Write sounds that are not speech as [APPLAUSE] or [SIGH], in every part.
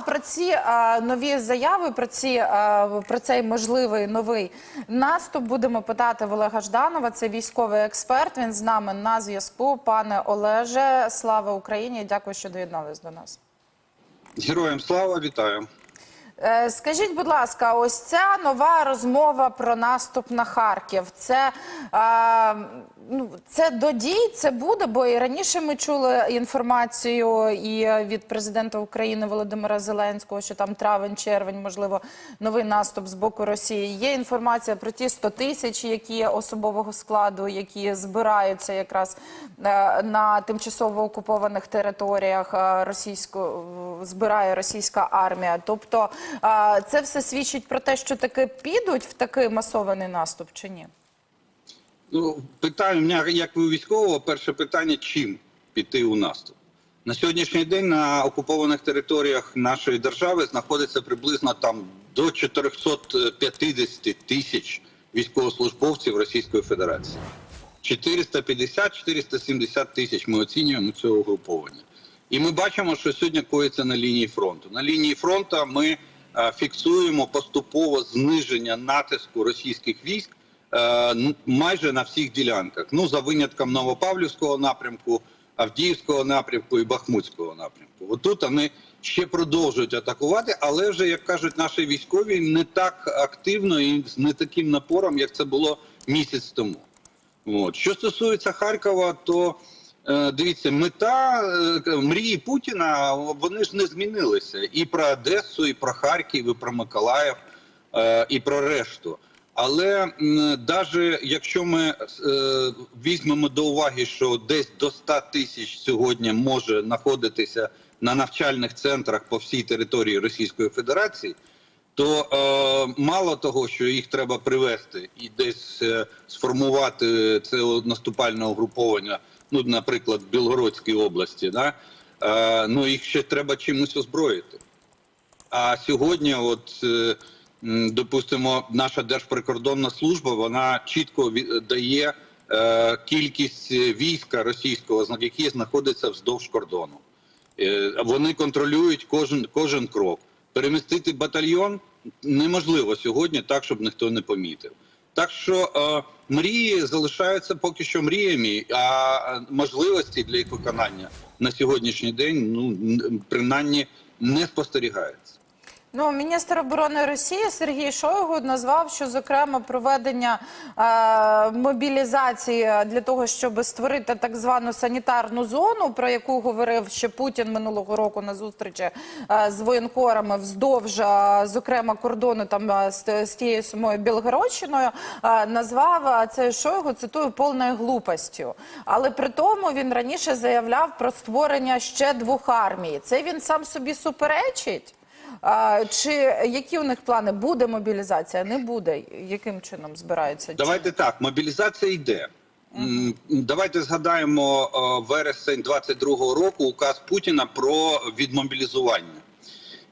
про ці е, нові заяви, про ці е, про цей можливий новий наступ будемо питати в Олега Жданова. Це військовий експерт. Він з нами на зв'язку. Пане Олеже, слава Україні! Дякую, що доєднались до нас. Героям слава, вітаю. Е, Скажіть, будь ласка, ось ця нова розмова про наступ на Харків. Це, е, ну, це до дій, це буде, бо і раніше ми чули інформацію і від президента України Володимира Зеленського, що там травень-червень, можливо, новий наступ з боку Росії. Є інформація про ті 100 тисяч, які особового складу, які збираються якраз е, на тимчасово окупованих територіях російсько збирає російська армія. Тобто це все свідчить про те, що таки підуть в такий масований наступ чи ні? Ну, питаю мене, як ви військового, перше питання: чим піти у наступ? На сьогоднішній день на окупованих територіях нашої держави знаходиться приблизно там до 450 тисяч військовослужбовців Російської Федерації. 450-470 тисяч ми оцінюємо цього угруповання. І ми бачимо, що сьогодні коїться на лінії фронту. На лінії фронту ми фіксуємо поступово зниження натиску російських військ е, ну, майже на всіх ділянках. Ну за винятком Новопавлівського напрямку, Авдіївського напрямку і Бахмутського напрямку. Отут вони ще продовжують атакувати, але вже як кажуть наші військові, не так активно і з не таким напором, як це було місяць тому. От. Що стосується Харкова, то е, дивіться, мета е, мрії Путіна вони ж не змінилися. І про Одесу, і про Харків, і про Миколаїв, е, і про решту. Але навіть якщо ми е, візьмемо до уваги, що десь до 100 тисяч сьогодні може знаходитися на навчальних центрах по всій території Російської Федерації, то е, мало того, що їх треба привести і десь е, сформувати це наступальне угруповання, ну, наприклад, в Білгородській області, да? е, ну їх ще треба чимось озброїти. А сьогодні, от е, допустимо, наша держприкордонна служба вона чітко дає е, кількість війська російського, які знаходяться вздовж кордону. Е, Вони контролюють кожен, кожен крок. Перемістити батальйон неможливо сьогодні так, щоб ніхто не помітив. Так що е, мрії залишаються поки що мріями, а можливості для їх виконання на сьогоднішній день ну принаймні не спостерігається. Ну, міністр оборони Росії Сергій Шойгу назвав, що зокрема проведення е, мобілізації для того, щоб створити так звану санітарну зону, про яку говорив ще Путін минулого року на зустрічі е, з воєнкорами вздовж, е, зокрема, кордону там е, з, з тією самою Білгородщиною, е, назвав е, це Шойгу, цитую, повною глупостю. Але при тому він раніше заявляв про створення ще двох армій. Це він сам собі суперечить. А, чи які у них плани? Буде мобілізація? Не буде? Яким чином збираються? Давайте так, мобілізація йде. Давайте згадаємо е, вересень 22-го року указ Путіна про відмобілізування.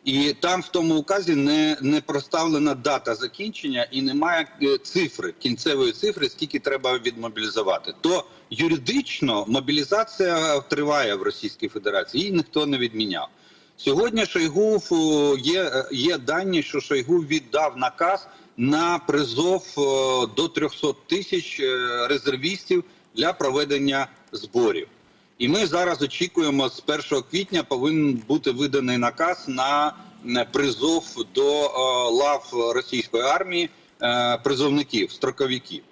І там в тому указі не, не проставлена дата закінчення і немає е, цифри, кінцевої цифри, скільки треба відмобілізувати. То юридично мобілізація триває в Російській Федерації, її ніхто не відміняв. Сьогодні Шойгу є, е, є дані, що Шойгу віддав наказ на призов е, до 300 тисяч е, резервістів для проведення зборів. І ми зараз очікуємо з 1 квітня повинен бути виданий наказ на е, призов до е, лав російської армії е, призовників, строковиків.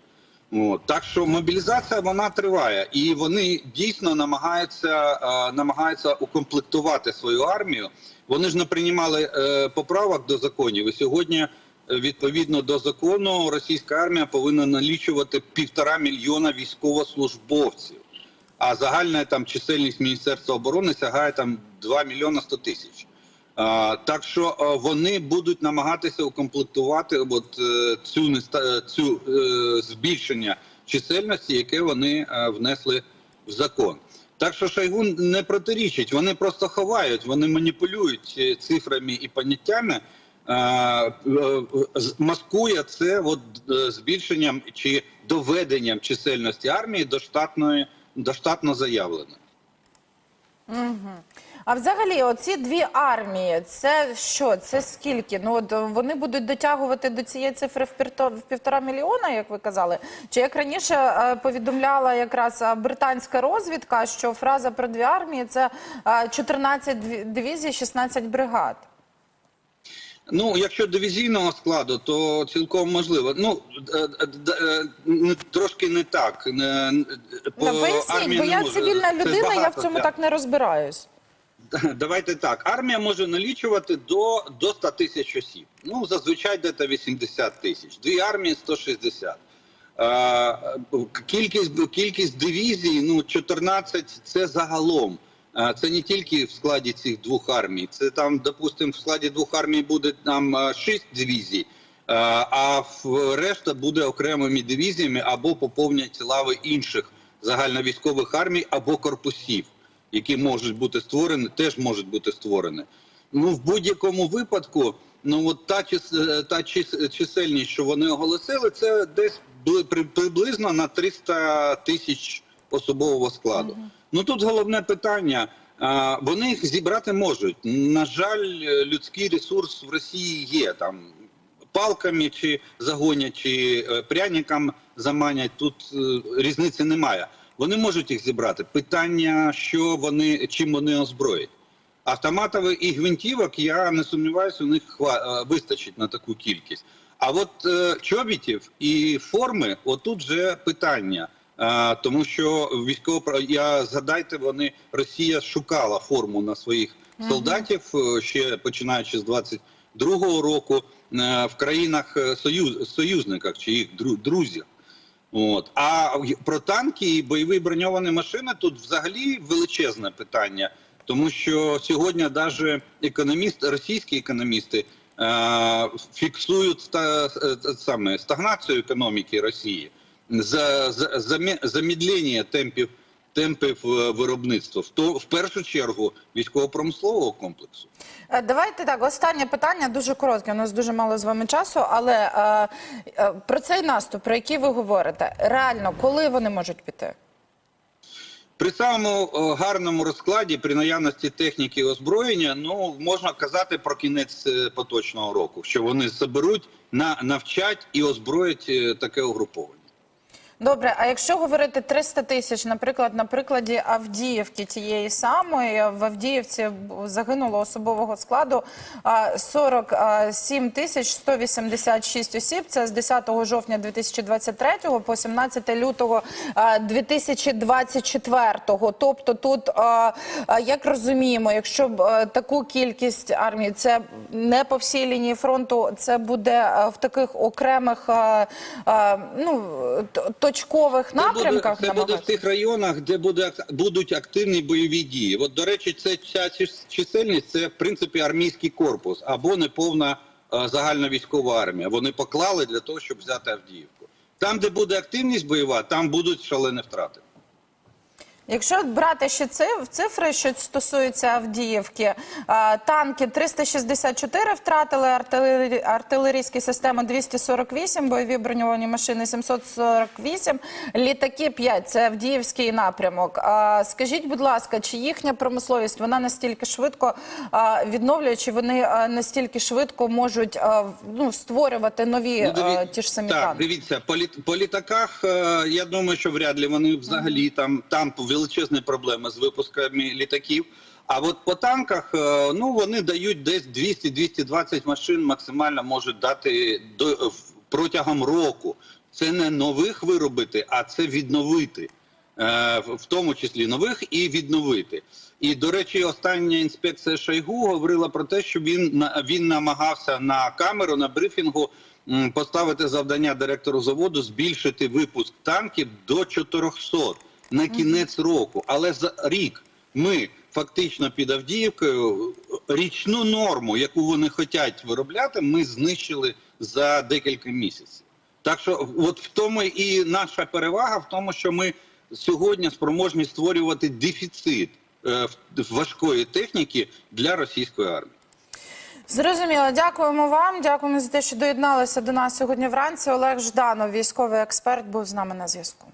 От. Так що мобілізація вона триває, і вони дійсно намагаються, е, намагаються укомплектувати свою армію. Вони ж не приймали е, поправок до законів. І сьогодні, е, відповідно до закону, російська армія повинна налічувати півтора мільйона військовослужбовців. А загальна там чисельність Міністерства оборони сягає там 2 мільйона 100 тисяч. Так що вони будуть намагатися укомплектувати от, е, цю, неста- цю е, збільшення чисельності, яке вони е, внесли в закон. Так що Шойгу не протирічить, вони просто ховають, вони маніпулюють е, цифрами і поняттями. е, е, Маскує це от, е, збільшенням чи доведенням чисельності армії до штатної до штатно заявленої. А взагалі, оці дві армії, це що? Це скільки? Ну от вони будуть дотягувати до цієї цифри в пірто- в півтора мільйона, як ви казали? Чи як раніше е, повідомляла якраз е, британська розвідка, що фраза про дві армії це е, 14 дві- дивізій, 16 бригад? Ну, якщо дивізійного складу, то цілком можливо. Ну е, е, е, трошки не так. По армії бо не я може. цивільна Це людина, я в багато цьому так не розбираюсь. [LAUGHS] Давайте так. Армія може налічувати до, до 100 тисяч осіб. Ну, зазвичай десь 80 тисяч. Дві армії 160. Е, кількість, кількість дивізій, ну, 14 це загалом. Це не тільки в складі цих двох армій. Це там, допустимо, в складі двох армій буде там 6 дивізій, а решта буде окремими дивізіями або поповнять лави інших загальновійськових армій або корпусів які можуть бути створені, теж можуть бути створені. Ну в будь-якому випадку, ну от та чис, е, та чис, чисельність, що вони оголосили, це десь приблизно на 300 тисяч особового складу. Ну тут головне питання. Вони їх зібрати можуть. На жаль, е, людський ресурс в Росії є там палками чи загонять, чи е, пряникам заманять. Тут е, різниці немає. Вони можуть їх зібрати. Питання, що вони чим вони озброять. Автоматових і гвинтівок, я не сумніваюся, у них хва- вистачить на таку кількість. А от е, чобітів і форми, отут вже питання. Е, тому що військово я згадайте, вони Росія шукала форму на своїх солдатів е, ще починаючи з 22-го року е, в країнах союз, союзниках чи їх дру- друзів. От. А про танки і бойові броньовані машини тут взагалі величезне питання, тому що сьогодні навіть економіст, російські економісти е, фіксують ста, е, саме стагнацію економіки Росії, за, за, замедлення темпів темпів е, виробництва, в то в першу чергу військово-промислового комплексу. Е, Давайте так. Останнє питання дуже коротке. У нас дуже мало з вами часу. Але е, е, про цей наступ, про який ви говорите, реально, коли вони можуть піти? При самому гарному розкладі, при наявності техніки і озброєння, ну можна казати про кінець поточного року, що вони заберуть, на навчать і озброять таке угруповання. Добре, а якщо говорити 300 тисяч, наприклад, на прикладі Авдіївки тієї самої, в Авдіївці загинуло особового складу а, 47 тисяч 186 осіб. Це з 10 жовтня 2023 по 17 лютого а, 2024. Тобто тут, як розуміємо, якщо б таку кількість армії, це не по всій лінії фронту, це буде в таких окремих ну, точкових Це буде, напрямках це буде в тих районах, де буде будуть активні бойові дії. От до речі, це ця чисельність це в принципі армійський корпус або неповна е, загальна військова армія. Вони поклали для того, щоб взяти Авдіївку. Там, де буде активність бойова, там будуть шалені втрати. Якщо брати ще циф- цифри, що стосуються Авдіївки, а, танки 364 втратили, артилері- артилерійські системи 248, бойові броньовані машини 748, літаки 5, це Авдіївський напрямок. Скажіть, будь ласка, чи їхня промисловість, вона настільки швидко а, відновлює, чи вони настільки швидко можуть ну, створювати нові Ну, диві- ті ж самі так, танки? дивіться, по, літ- по літаках, е, я думаю, що вряд ли вони взагалі там, там величезні проблеми з випусками літаків. А от по танках, е, ну вони дають десь 200-220 машин, максимально можуть дати до, протягом року. Це не нових виробити, а це відновити. Е, в тому числі нових і відновити. І до речі, остання інспекція Шойгу говорила про те, що він він намагався на камеру на брифінгу поставити завдання директору заводу збільшити випуск танків до 400 на кінець року. Але за рік ми фактично під Авдіївкою річну норму, яку вони хочуть виробляти, ми знищили за декілька місяців. Так що, от в тому і наша перевага в тому, що ми сьогодні спроможні створювати дефіцит е, важкої техніки для російської армії. Зрозуміло, дякуємо вам. Дякуємо за те, що доєдналися до нас сьогодні вранці. Олег Жданов, військовий експерт, був з нами на зв'язку.